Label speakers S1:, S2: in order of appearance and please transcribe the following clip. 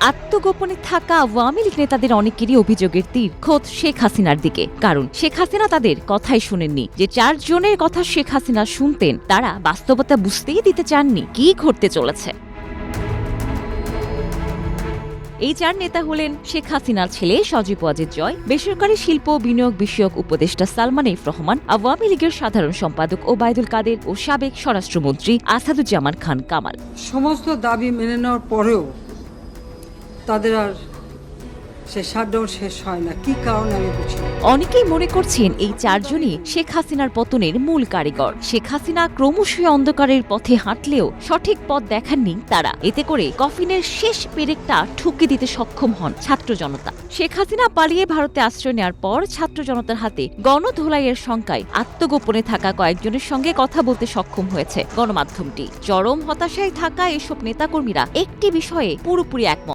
S1: আত্মগোপনে থাকা আওয়ামী লীগ নেতাদের অনেকেরই অভিযোগের তীর, খোদ শেখ হাসিনার দিকে। কারণ শেখ হাসিনা তাদের কথাই শুনেননি। যে চারজনের কথা শেখ হাসিনা শুনতেন, তারা বাস্তবতা বুঝতেই দিতে চাননি কি ঘটতে চলেছে। এই চার নেতা হলেন শেখ হাসিনার ছেলে সজীব ওয়াজেদ জয়, বেসরকারি শিল্প বিনিয়োগ বিষয়ক উপদেষ্টা সালমান এফ রহমান, আওয়ামী লীগের সাধারণ সম্পাদক ওবায়দুল কাদের ও সাবেক স্বরাষ্ট্রমন্ত্রী আসাদুজ্জামান খান কামাল।
S2: সমস্ত দাবি মেনে নেওয়ার পরেও তাদের আর
S1: অনেকেই মনে করছেন এই চারজনই শেখ হাসিনার পতনের মূল কারিগর। শেখ হাসিনা ক্রমশই অন্ধকারের পথে হাঁটলেও সঠিক পথ দেখাননি তারা। এতে করে কফিনের শেষ পেরেকটা ঠুকে দিতে সক্ষম হন ছাত্র জনতা। শেখ হাসিনা পালিয়ে ভারতে আশ্রয় নেওয়ার পর ছাত্র জনতার হাতে গণধোলাইয়ের শঙ্কায় আত্মগোপনে থাকা কয়েকজনের সঙ্গে কথা বলতে সক্ষম হয়েছে গণমাধ্যমটি। চরম হতাশায় থাকা এসব নেতাকর্মীরা একটি বিষয়ে পুরোপুরি একমত।